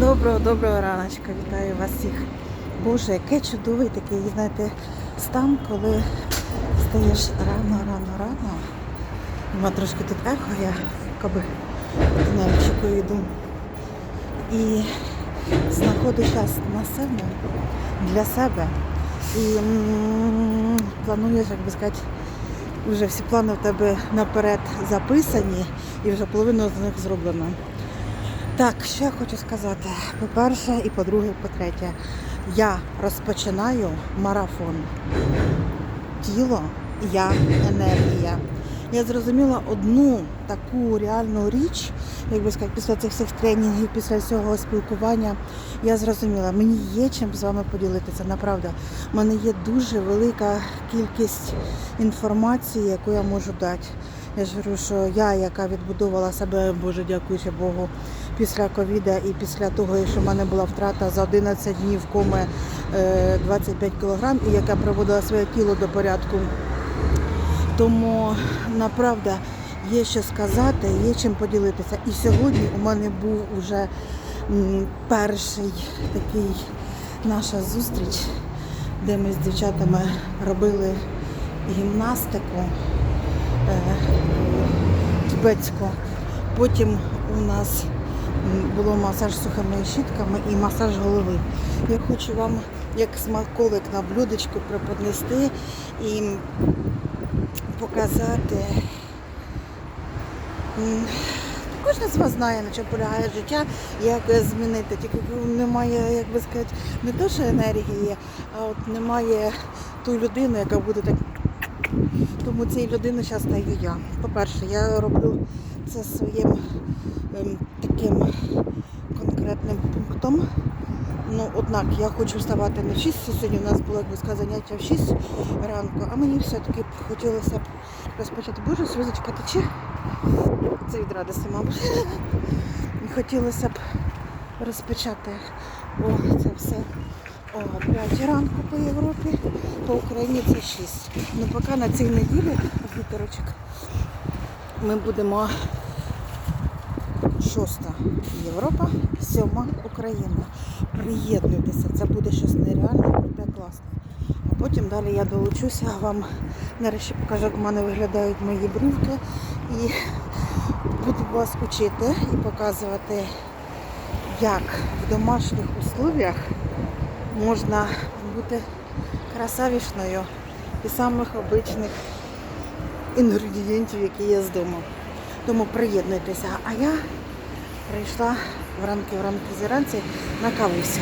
Доброго, доброго раночка, вітаю вас всіх. Боже, яке чудовий такий, знаєте, стан, коли встаєш рано, рано, рано. Нема трошки тут ехо, я якби динамічкою йду. І знаходжу час на себе, для себе. І плануєш, як би сказати, вже всі плани в тебе наперед записані і вже половина з них зроблено. Так, що я хочу сказати. По-перше, і по-друге, і по-третє, я розпочинаю марафон. Тіло, я енергія. Я зрозуміла одну таку реальну річ, як би сказати, після цих всіх тренінгів, після всього спілкування, я зрозуміла, мені є чим з вами поділитися. Направда, в мене є дуже велика кількість інформації, яку я можу дати. Я ж говорю, що я, яка відбудовувала себе, Боже, дякуючи Богу, після ковіда і після того, що в мене була втрата за 11 днів коми е, 25 кг, і яка приводила своє тіло до порядку. Тому направда є що сказати, є чим поділитися. І сьогодні у мене був уже перший такий наша зустріч, де ми з дівчатами робили гімнастику е, тибетську. Потім у нас було масаж сухими щітками і масаж голови. Я хочу вам як смаколик на блюдечку преподнести і показати. М, Кожен з вас знає, на чому полягає життя, як змінити. Тільки немає, як би сказати, не те, що енергії, а от немає ту людину, яка буде так. Тому цією людиною зараз стаю я. По-перше, я роблю це своїм ем, таким конкретним пунктом. Ну, однак я хочу вставати в 6, сьогодні у нас було як би сказати, заняття в 6 ранку, а мені все-таки хотілося б розпочати. Боже, сльозочка тече. Це від радості, мабуть. Хотілося б розпочати о, це все о 5 ранку по Європі, по Україні це 6. Ну поки на цій неділі, вітерочок, ми будемо шоста Європа, сьома Україна. Приєднуйтеся, це буде щось нереальне, круте, класне. А потім далі я долучуся, вам нарешті покажу, як в мене виглядають мої брівки. І буду вас учити і показувати, як в домашніх условіях можна бути красавішною і самих обичних інгредієнтів, які є з дому. Тому приєднуйтеся. А я прийшла вранки вранки зранці на кавусю.